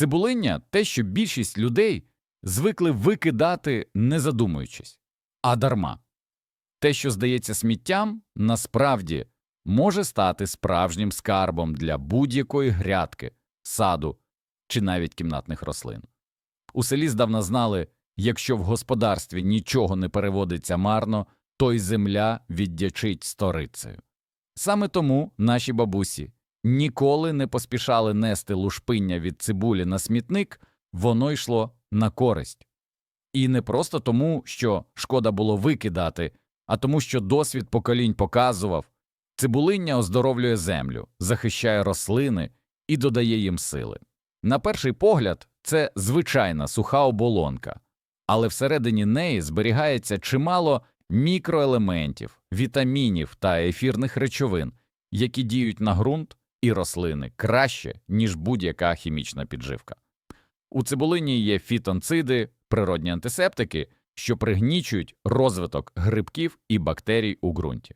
Цибулиння те, що більшість людей звикли викидати, не задумуючись, а дарма. Те, що здається сміттям, насправді може стати справжнім скарбом для будь-якої грядки, саду чи навіть кімнатних рослин. У селі здавна знали, якщо в господарстві нічого не переводиться марно, то й земля віддячить сторицею. Саме тому наші бабусі ніколи не поспішали нести лушпиння від цибулі на смітник, воно йшло на користь. І не просто тому, що шкода було викидати, а тому, що досвід поколінь показував, цибулиння оздоровлює землю, захищає рослини і додає їм сили. На перший погляд, це звичайна суха оболонка, але всередині неї зберігається чимало мікроелементів, вітамінів та ефірних речовин, які діють на ґрунт і рослини краще, ніж будь-яка хімічна підживка. У цибулині є фітонциди, природні антисептики, що пригнічують розвиток грибків і бактерій у ґрунті.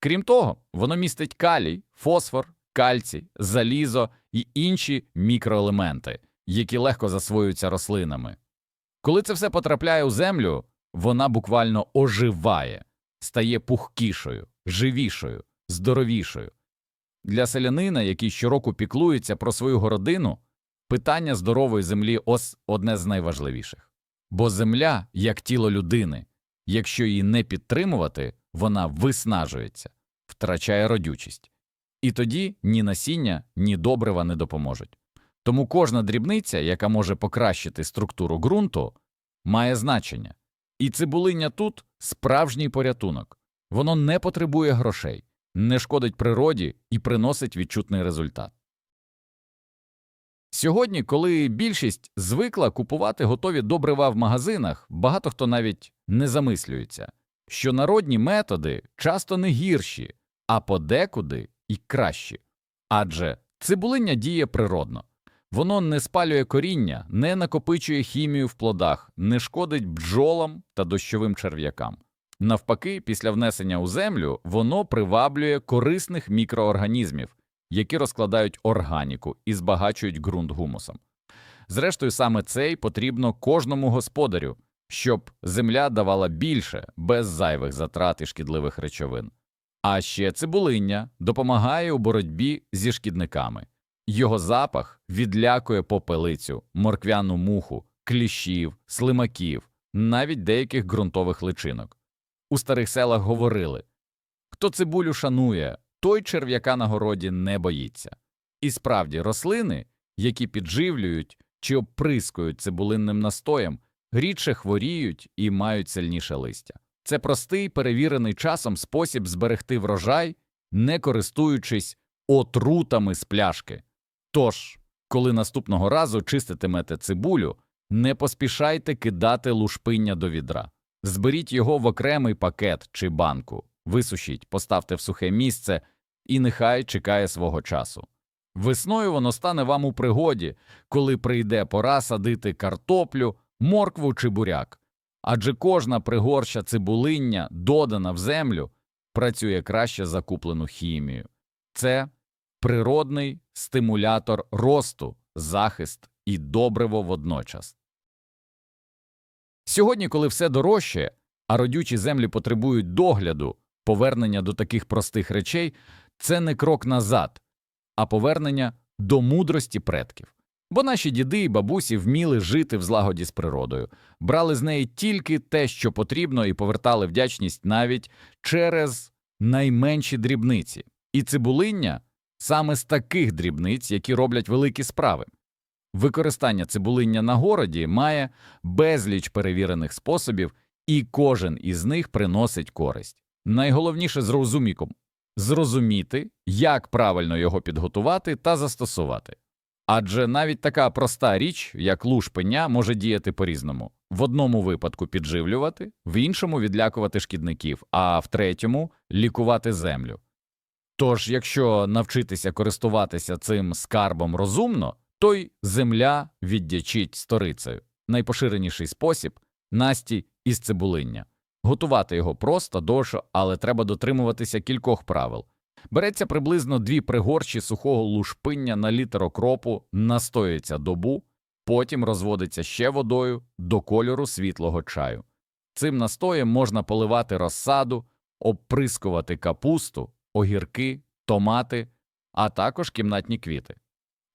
Крім того, воно містить калій, фосфор, кальцій, залізо і інші мікроелементи, які легко засвоюються рослинами. Коли це все потрапляє у землю, вона буквально оживає, стає пухкішою, живішою, здоровішою. Для селянина, який щороку піклується про свою городину, питання здорової землі ось одне з найважливіших. Бо земля, як тіло людини, якщо її не підтримувати, вона виснажується, втрачає родючість. І тоді ні насіння, ні добрива не допоможуть. Тому кожна дрібниця, яка може покращити структуру ґрунту, має значення. І цибулиння тут справжній порятунок. Воно не потребує грошей, не шкодить природі і приносить відчутний результат. Сьогодні, коли більшість звикла купувати готові добрива в магазинах, багато хто навіть не замислюється, що народні методи часто не гірші, а подекуди і кращі. Адже цибулиння діє природно. Воно не спалює коріння, не накопичує хімію в плодах, не шкодить бджолам та дощовим черв'якам. Навпаки, після внесення у землю воно приваблює корисних мікроорганізмів, які розкладають органіку і збагачують ґрунт гумусом. Зрештою, саме це й потрібно кожному господарю, щоб земля давала більше без зайвих затрат і шкідливих речовин. А ще цибулиння допомагає у боротьбі зі шкідниками. Його запах відлякує попелицю, морквяну муху, кліщів, слимаків, навіть деяких ґрунтових личинок. У старих селах говорили хто цибулю шанує, той черв'яка на городі не боїться. І справді, рослини, які підживлюють чи оприскують цибулинним настоєм, рідше хворіють і мають сильніше листя. Це простий, перевірений часом спосіб зберегти врожай, не користуючись отрутами з пляшки. Тож, коли наступного разу чиститимете цибулю, не поспішайте кидати лушпиння до відра. Зберіть його в окремий пакет чи банку, висушіть, поставте в сухе місце і нехай чекає свого часу. Весною воно стане вам у пригоді, коли прийде пора садити картоплю, моркву чи буряк. Адже кожна пригорща цибулиння, додана в землю, працює краще за куплену хімію. Це природний стимулятор росту, захист і добриво водночас. Сьогодні, коли все дорожче, а родючі землі потребують догляду, повернення до таких простих речей це не крок назад, а повернення до мудрості предків. Бо наші діди і бабусі вміли жити в злагоді з природою, брали з неї тільки те, що потрібно, і повертали вдячність навіть через найменші дрібниці. І цибулиння саме з таких дрібниць, які роблять великі справи. Використання цибулиння на городі має безліч перевірених способів, і кожен із них приносить користь. Найголовніше зрозуміком зрозуміти, як правильно його підготувати та застосувати. Адже навіть така проста річ, як луж пеня, може діяти по-різному в одному випадку підживлювати, в іншому відлякувати шкідників, а в третьому лікувати землю. Тож, якщо навчитися користуватися цим скарбом розумно, то й земля віддячить сторицею. Найпоширеніший спосіб настій із цибулиння. Готувати його просто, довше, але треба дотримуватися кількох правил. Береться приблизно дві пригорщі сухого лушпиння на літр окропу, настоюється добу, потім розводиться ще водою до кольору світлого чаю. Цим настоєм можна поливати розсаду, обприскувати капусту, огірки, томати, а також кімнатні квіти.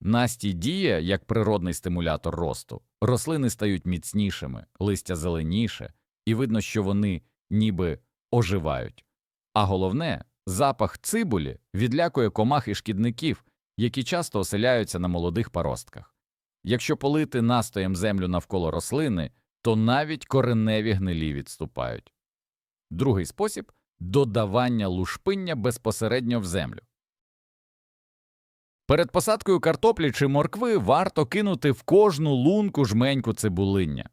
Настій діє як природний стимулятор росту. Рослини стають міцнішими, листя зеленіше, і видно, що вони ніби оживають. А головне, запах цибулі відлякує комах і шкідників, які часто оселяються на молодих паростках. Якщо полити настоєм землю навколо рослини, то навіть кореневі гнилі відступають. Другий спосіб додавання лушпиння безпосередньо в землю. Перед посадкою картоплі чи моркви варто кинути в кожну лунку жменьку цибулиння.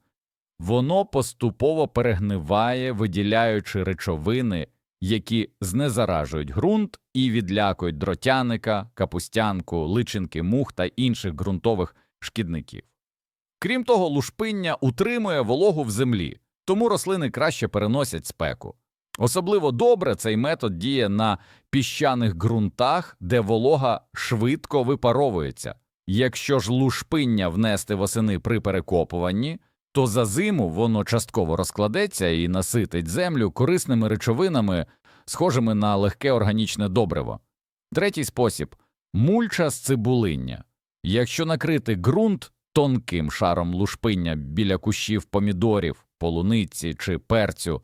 Воно поступово перегниває, виділяючи речовини, які знезаражують ґрунт і відлякують дротяника, капустянку, личинки мух та інших ґрунтових шкідників. Крім того, лушпиння утримує вологу в землі, тому рослини краще переносять спеку. Особливо добре цей метод діє на піщаних ґрунтах, де волога швидко випаровується. Якщо ж лушпиння внести восени при перекопуванні, то за зиму воно частково розкладеться і наситить землю корисними речовинами, схожими на легке органічне добриво. Третій спосіб мульча з цибулиння. Якщо накрити ґрунт тонким шаром лушпиння біля кущів помідорів, полуниці чи перцю,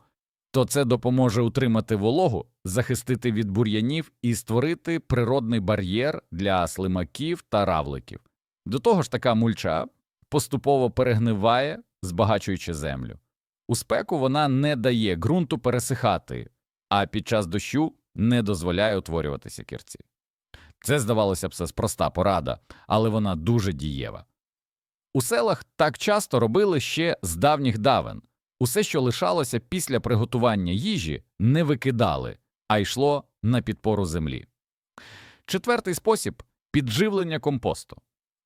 то це допоможе утримати вологу, захистити від бур'янів і створити природний бар'єр для слимаків та равликів. До того ж, така мульча поступово перегниває, збагачуючи землю. У спеку вона не дає ґрунту пересихати, а під час дощу не дозволяє утворюватися кірці. Це, здавалося б, все проста порада, але вона дуже дієва. У селах так часто робили ще з давніх давен. Усе, що лишалося після приготування їжі, не викидали, а йшло на підпору землі. Четвертий спосіб підживлення компосту.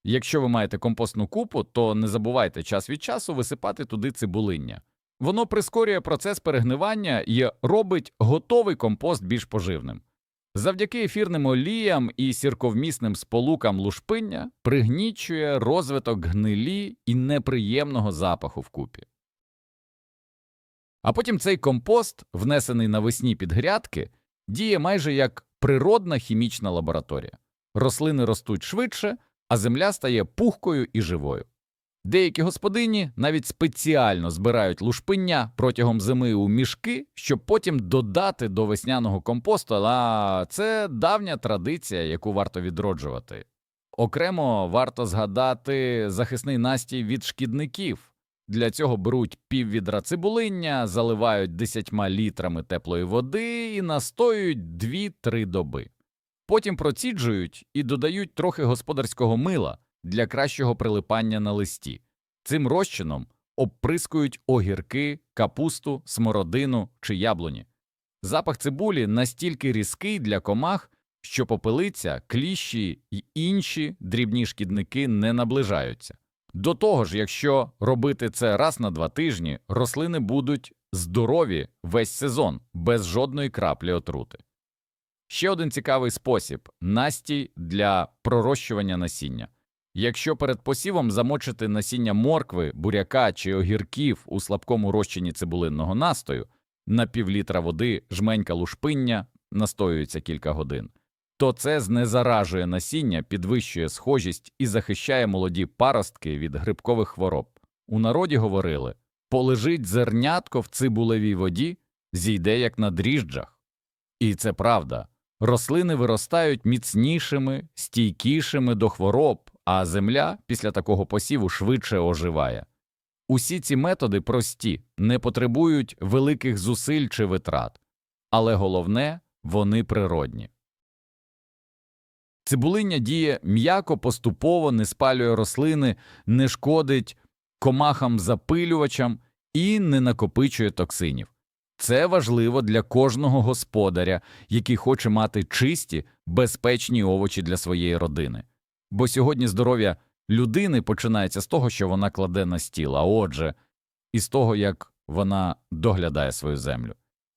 Якщо ви маєте компостну купу, то не забувайте час від часу висипати туди цибулиння. Воно прискорює процес перегнивання і робить готовий компост більш поживним. Завдяки ефірним оліям і сірковмісним сполукам лушпиння пригнічує розвиток гнилі і неприємного запаху в купі. А потім цей компост, внесений навесні під грядки, діє майже як природна хімічна лабораторія. Рослини ростуть швидше, а земля стає пухкою і живою. Деякі господині навіть спеціально збирають лушпиння протягом зими у мішки, щоб потім додати до весняного компосту, а це давня традиція, яку варто відроджувати. Окремо варто згадати захисний настій від шкідників. Для цього беруть піввідра цибулиння, заливають 10 літрами теплої води і настоюють 2-3 доби. Потім проціджують і додають трохи господарського мила для кращого прилипання на листі. Цим розчином обприскують огірки, капусту, смородину чи яблуні. Запах цибулі настільки різкий для комах, що попелиця, кліщі й інші дрібні шкідники не наближаються. До того ж, якщо робити це раз на два тижні, рослини будуть здорові весь сезон без жодної краплі отрути. Ще один цікавий спосіб настій для пророщування насіння. Якщо перед посівом замочити насіння моркви, буряка чи огірків у слабкому розчині цибулинного настою, на півлітра води жменька лушпиння настоюється кілька годин, то це знезаражує насіння, підвищує схожість і захищає молоді паростки від грибкових хвороб. У народі говорили полежить зернятко в цибулевій воді, зійде як на дріжджах. І це правда. Рослини виростають міцнішими, стійкішими до хвороб, а земля після такого посіву швидше оживає. Усі ці методи прості, не потребують великих зусиль чи витрат, але головне вони природні. Цибулиння діє м'яко поступово не спалює рослини, не шкодить комахам запилювачам і не накопичує токсинів. Це важливо для кожного господаря, який хоче мати чисті, безпечні овочі для своєї родини. Бо сьогодні здоров'я людини починається з того, що вона кладе на стіл, а отже, і з того, як вона доглядає свою землю.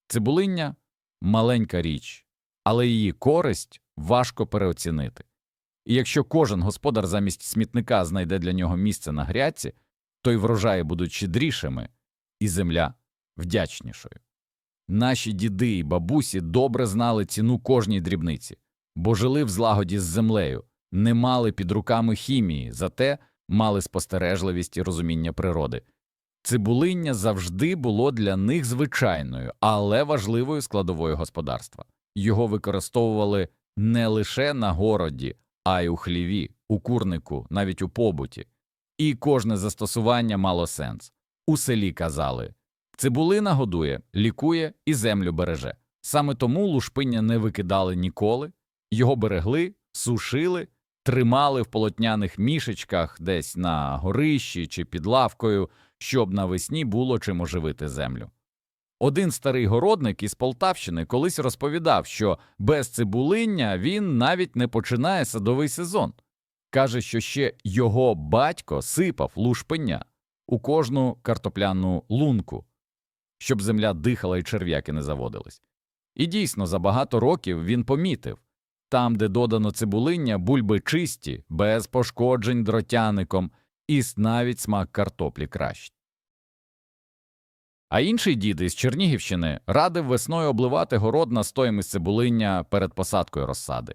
Цибулиння маленька річ, але її користь важко переоцінити. І якщо кожен господар замість смітника знайде для нього місце на грядці, то й врожаї будуть щедрішими, і земля вдячнішою. Наші діди і бабусі добре знали ціну кожній дрібниці, бо жили в злагоді з землею, не мали під руками хімії, зате мали спостережливість і розуміння природи. Цибулиння завжди було для них звичайною, але важливою складовою господарства. Його використовували не лише на городі, а й у хліві, у курнику, навіть у побуті. І кожне застосування мало сенс. У селі казали цибулина годує, лікує і землю береже. Саме тому лушпиння не викидали ніколи, його берегли, сушили, тримали в полотняних мішечках десь на горищі чи під лавкою, щоб навесні було чим оживити землю. Один старий городник із Полтавщини колись розповідав, що без цибулиння він навіть не починає садовий сезон. Каже, що ще його батько сипав лушпиня у кожну картопляну лунку, щоб земля дихала і черв'яки не заводились. І дійсно, за багато років він помітив там, де додано цибулиння, бульби чисті, без пошкоджень дротяником, і навіть смак картоплі кращий. А інший дід із Чернігівщини радив весною обливати город настоями з цибулиння перед посадкою розсади,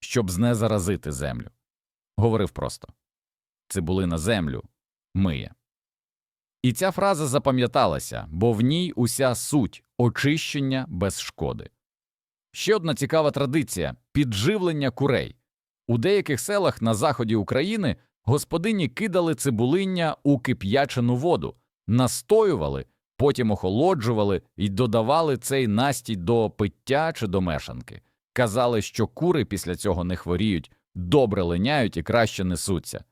щоб знезаразити землю. Говорив просто цибулина землю миє. І ця фраза запам'яталася, бо в ній уся суть очищення без шкоди. Ще одна цікава традиція підживлення курей. У деяких селах на заході України господині кидали цибулиння у кип'ячену воду, настоювали, потім охолоджували і додавали цей настій до пиття чи до мешанки. Казали, що кури після цього не хворіють, добре линяють і краще несуться.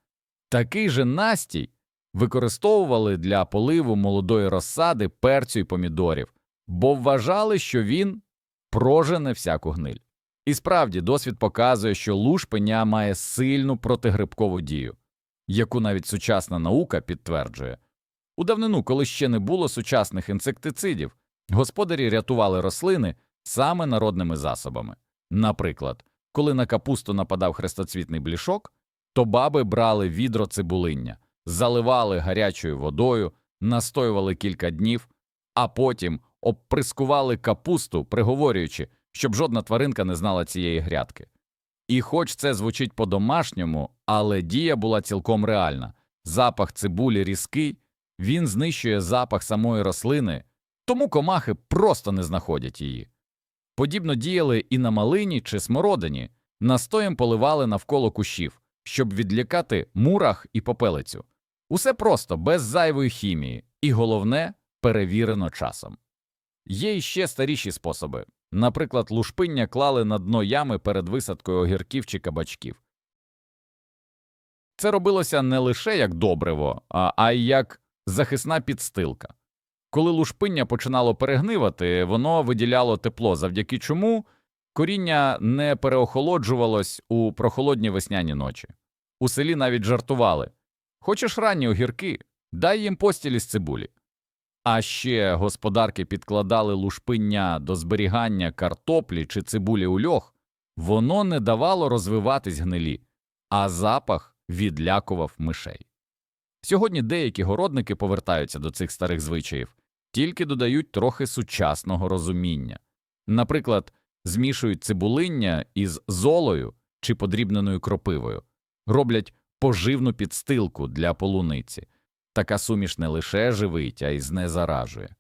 Такий же настій використовували для поливу молодої розсади, перцю і помідорів, бо вважали, що він прожене всяку гниль. І справді досвід показує, що лушпеня має сильну протигрибкову дію, яку навіть сучасна наука підтверджує. У давнину, коли ще не було сучасних інсектицидів, господарі рятували рослини саме народними засобами. Наприклад, коли на капусту нападав хрестоцвітний блішок, то баби брали відро цибулиння, заливали гарячою водою, настоювали кілька днів, а потім обприскували капусту, приговорюючи, щоб жодна тваринка не знала цієї грядки. І хоч це звучить по-домашньому, але дія була цілком реальна запах цибулі різкий, він знищує запах самої рослини, тому комахи просто не знаходять її. Подібно діяли і на малині чи смородині, настоєм поливали навколо кущів, щоб відлякати мурах і попелицю. Усе просто, без зайвої хімії, і головне перевірено часом. Є іще старіші способи. Наприклад, лушпиння клали на дно ями перед висадкою огірків чи кабачків. Це робилося не лише як добриво, а, й як захисна підстилка. Коли лушпиння починало перегнивати, воно виділяло тепло, завдяки чому коріння не переохолоджувалось у прохолодні весняні ночі. У селі навіть жартували Хочеш ранні огірки, дай їм постілі з цибулі. А ще господарки підкладали лушпиння до зберігання картоплі чи цибулі у льох, воно не давало розвиватись гнилі, а запах відлякував мишей. Сьогодні деякі городники повертаються до цих старих звичаїв, тільки додають трохи сучасного розуміння. Наприклад, змішують цибулиння із золою чи подрібненою кропивою, роблять поживну підстилку для полуниці. Така суміш не лише живить, а й знезаражує.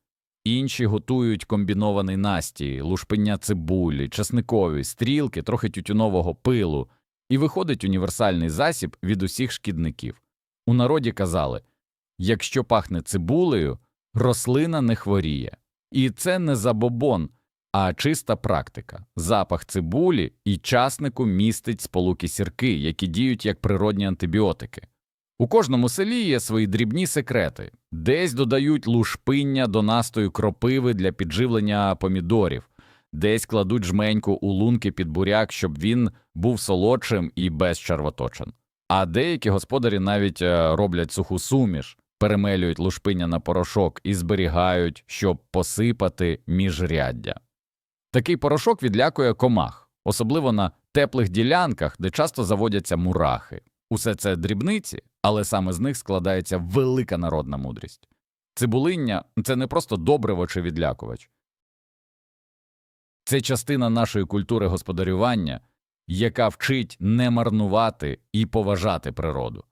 Інші готують комбінований настій, лушпиння цибулі, часникові, стрілки, трохи тютюнового пилу, і виходить універсальний засіб від усіх шкідників. У народі казали якщо пахне цибулею, рослина не хворіє. І це не забобон, а чиста практика. Запах цибулі і часнику містить сполуки сірки, які діють як природні антибіотики. У кожному селі є свої дрібні секрети, десь додають лушпиння до настою кропиви для підживлення помідорів, десь кладуть жменьку у лунки під буряк, щоб він був солодшим і без червоточин. А деякі господарі навіть е, роблять суху суміш, перемелюють лушпиння на порошок і зберігають, щоб посипати міжряддя. Такий порошок відлякує комах, особливо на теплих ділянках, де часто заводяться мурахи. Усе це дрібниці, але саме з них складається велика народна мудрість. Цибулиння це не просто добриво чи відлякувач. Це частина нашої культури господарювання, яка вчить не марнувати і поважати природу.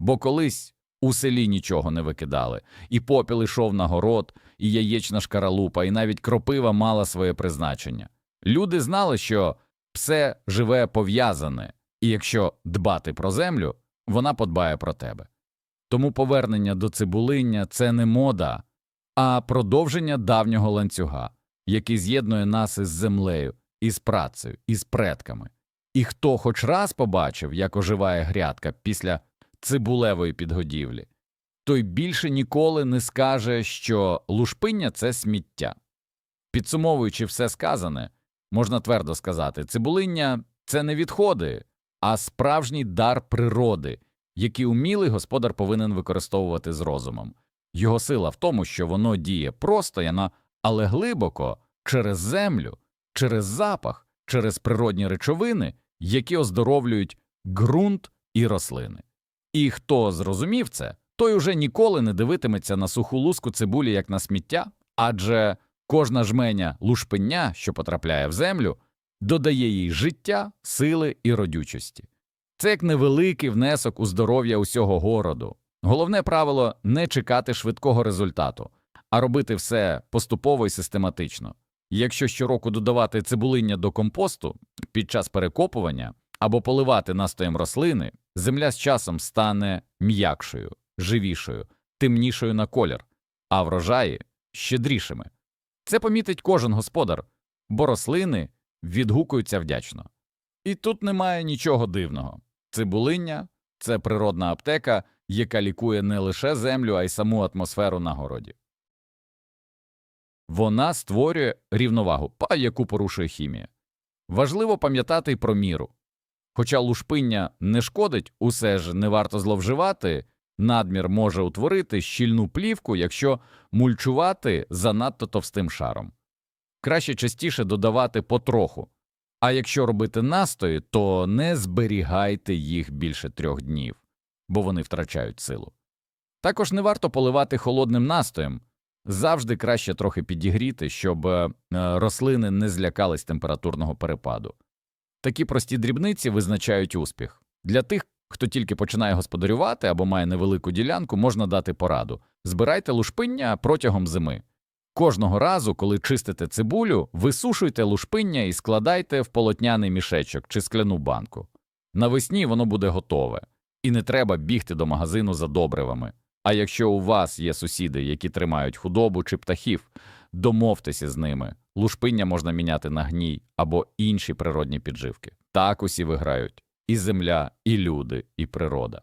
Бо колись у селі нічого не викидали, і попіл ішов на город, і яєчна шкаралупа, і навіть кропива мала своє призначення. Люди знали, що все живе пов'язане, і якщо дбати про землю, вона подбає про тебе. Тому повернення до цибулиння це не мода, а продовження давнього ланцюга, який з'єднує нас із землею, із працею, із предками. І хто хоч раз побачив, як оживає грядка після цибулевої підгодівлі, той більше ніколи не скаже, що лушпиння це сміття. Підсумовуючи все сказане, можна твердо сказати, цибулиння це не відходи, а справжній дар природи, який умілий господар повинен використовувати з розумом. Його сила в тому, що воно діє простояно, але глибоко через землю, через запах, через природні речовини, які оздоровлюють ґрунт і рослини. І хто зрозумів це, той уже ніколи не дивитиметься на суху луску цибулі як на сміття, адже кожна жменя лушпиння, що потрапляє в землю, додає їй життя, сили і родючості. Це як невеликий внесок у здоров'я усього городу. Головне правило не чекати швидкого результату, а робити все поступово і систематично. Якщо щороку додавати цибулиння до компосту під час перекопування або поливати настоєм рослини, земля з часом стане м'якшою, живішою, темнішою на колір, а врожаї щедрішими. Це помітить кожен господар, бо рослини відгукуються вдячно. І тут немає нічого дивного. Цибулиння це природна аптека, яка лікує не лише землю, а й саму атмосферу на городі. Вона створює рівновагу, па яку порушує хімія. Важливо пам'ятати про міру. Хоча лушпиння не шкодить, усе ж не варто зловживати, надмір може утворити щільну плівку, якщо мульчувати занадто товстим шаром. Краще частіше додавати потроху, а якщо робити настої, то не зберігайте їх більше трьох днів, бо вони втрачають силу. Також не варто поливати холодним настоєм, завжди краще трохи підігріти, щоб е, рослини не злякались температурного перепаду. Такі прості дрібниці визначають успіх. Для тих, хто тільки починає господарювати або має невелику ділянку, можна дати пораду збирайте лушпиння протягом зими. Кожного разу, коли чистите цибулю, висушуйте лушпиння і складайте в полотняний мішечок чи скляну банку. Навесні воно буде готове, і не треба бігти до магазину за добривами. А якщо у вас є сусіди, які тримають худобу чи птахів, домовтеся з ними. Лушпиння можна міняти на гній або інші природні підживки. Так усі виграють і земля, і люди, і природа.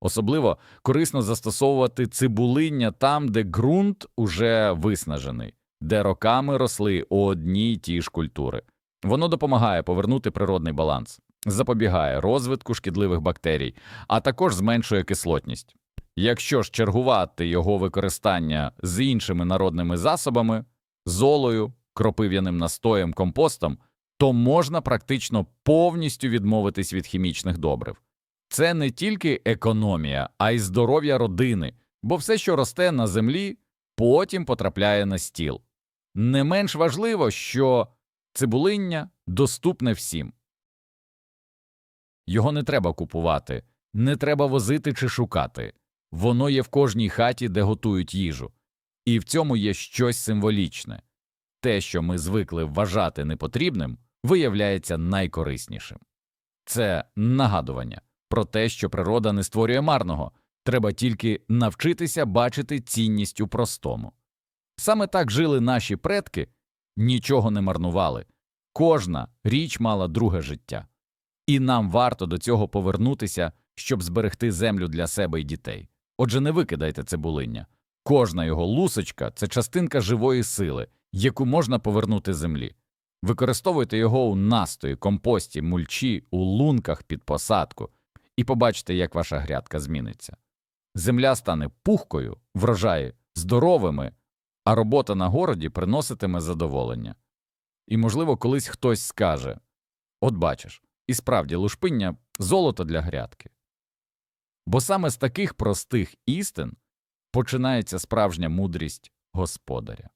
Особливо корисно застосовувати цибулиння там, де ґрунт уже виснажений, де роками росли одні й ті ж культури. Воно допомагає повернути природний баланс, запобігає розвитку шкідливих бактерій, а також зменшує кислотність. Якщо ж чергувати його використання з іншими народними засобами, золою, кропив'яним настоєм, компостом, то можна практично повністю відмовитись від хімічних добрив. Це не тільки економія, а й здоров'я родини, бо все, що росте на землі, потім потрапляє на стіл. Не менш важливо, що цибулиння доступне всім. Його не треба купувати, не треба возити чи шукати. Воно є в кожній хаті, де готують їжу, і в цьому є щось символічне те, що ми звикли вважати непотрібним, виявляється найкориснішим. Це нагадування про те, що природа не створює марного, треба тільки навчитися бачити цінність у простому. Саме так жили наші предки, нічого не марнували, кожна річ мала друге життя, і нам варто до цього повернутися, щоб зберегти землю для себе і дітей. Отже, не викидайте цибулиння. Кожна його лусочка це частинка живої сили, яку можна повернути землі. Використовуйте його у настої, компості, мульчі, у лунках під посадку, і побачите, як ваша грядка зміниться. Земля стане пухкою, врожаї здоровими, а робота на городі приноситиме задоволення. І, можливо, колись хтось скаже От бачиш, І справді лушпиння золото для грядки. Бо саме з таких простих істин починається справжня мудрість господаря.